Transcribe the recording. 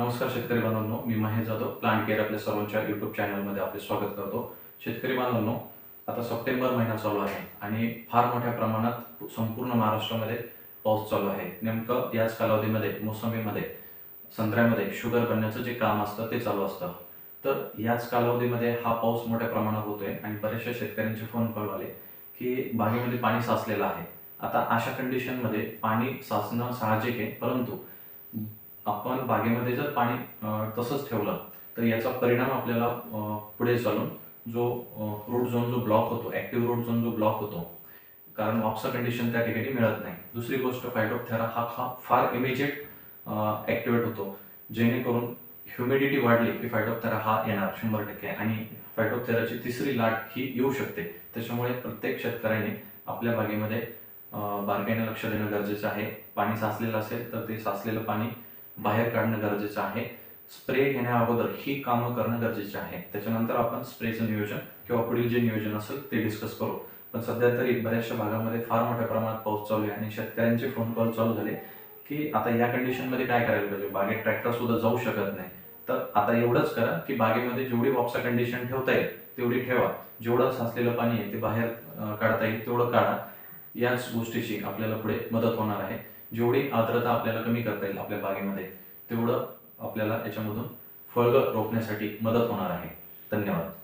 नमस्कार शेतकरी बांधवांनो. मी महेश जाधव प्लांट केअर आपल्या सर्वांच्या युट्यूब चॅनलमध्ये आपले स्वागत करतो. शेतकरी बांधवांनो आता सप्टेंबर महिना चालू आहे आणि फार मोठ्या प्रमाणात संपूर्ण महाराष्ट्रामध्ये पाऊस चालू आहे. नेमकं याच कालावधीमध्ये मोसंबीमध्ये संत्र्यामध्ये शुगर बनण्याचं जे काम असतं ते चालू असतं. तर याच कालावधीमध्ये हा पाऊस मोठ्या प्रमाणात होतोय आणि बरेचशा शेतकऱ्यांचे फोन कॉल आले की बागेमध्ये पाणी साचलेलं आहे. आता अशा कंडिशनमध्ये पाणी साचणं साहजिक आहे परंतु आपण बागेमध्ये जर पाणी तसंच ठेवलं तर याचा परिणाम आपल्याला पुढे चालून जो रूट झोन जो ब्लॉक होतो ऍक्टिव्ह रूट झोन जो ब्लॉक होतो कारण ऑप्सा कंडिशन त्या ठिकाणी मिळत नाही. दुसरी गोष्ट फायटोथेरा हा हा फार इमिजिएट ऍक्टिवेट होतो जेणेकरून ह्युमिडिटी वाढली की फायटोथेरा हा येणार शंभर टक्के आणि फायटोथेराची तिसरी लाट ही येऊ शकते. त्याच्यामुळे प्रत्येक शेतकऱ्याने आपल्या बागेमध्ये बारकाईने लक्ष देणं गरजेचं आहे. पाणी साचलेलं असेल तर ते साचलेलं पाणी बाहेर काढणं गरजेचं आहे. स्प्रे घेण्या अगोदर ही कामं करणं गरजेचे आहे. त्याच्यानंतर आपण स्प्रेचं नियोजन किंवा पुढील जे नियोजन असेल ते डिस्कस करू. पण सध्या तरी बऱ्याचशा भागामध्ये फार मोठ्या प्रमाणात पाऊस चालू आहे आणि शेतकऱ्यांचे फोन कॉल चालू झाले की आता या कंडिशनमध्ये काय करायला पाहिजे? बागेत ट्रॅक्टर सुद्धा जाऊ शकत नाही. तर आता एवढंच करा की बागेमध्ये जेवढी वापसा कंडिशन ठेवता येईल तेवढी ठेवा. जेवढं साचलेलं पाणी आहे ते बाहेर काढता येईल तेवढं काढा. याच गोष्टीची आपल्याला पुढे मदत होणार आहे. जेवढी आर्द्रता आपल्याला कमी करता येईल आपल्या बागेमध्ये तेवढं आपल्याला याच्यामधून फळगं रोखण्यासाठी मदत होणार आहे. धन्यवाद.